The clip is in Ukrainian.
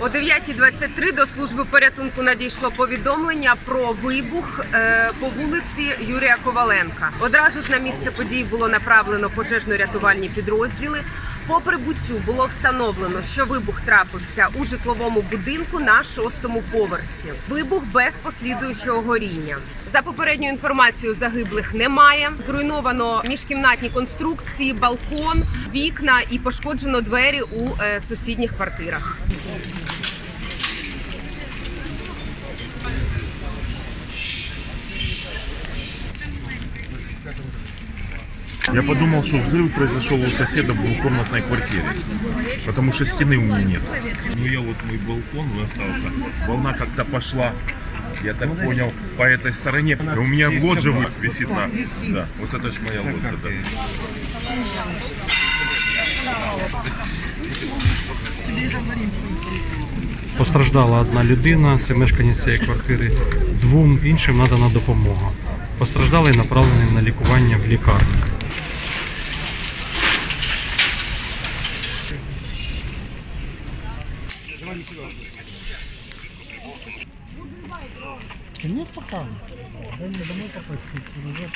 О 9.23 до служби порятунку надійшло повідомлення про вибух е, по вулиці Юрія Коваленка. Одразу ж на місце події було направлено пожежно-рятувальні підрозділи. По прибуттю було встановлено, що вибух трапився у житловому будинку на шостому поверсі. Вибух без послідуючого горіння. За попередньою інформацією, загиблих немає. Зруйновано міжкімнатні конструкції, балкон, вікна і пошкоджено двері у е, сусідніх квартирах. Я подумал, что взрыв произошел у соседа в двухкомнатной квартире, потому что стены у меня нет. Ну я вот мой балкон остался, волна как-то пошла, я так понял, по этой стороне. И у меня лоджия вот висит на... Да, вот это ж моя лоджия, да. Постраждала одна людина, це мешканець цієї квартири. Двом іншим надана допомога. Постраждалий направлений на лікування в лікарню. Нет пока. Дай мне домой попасть, уже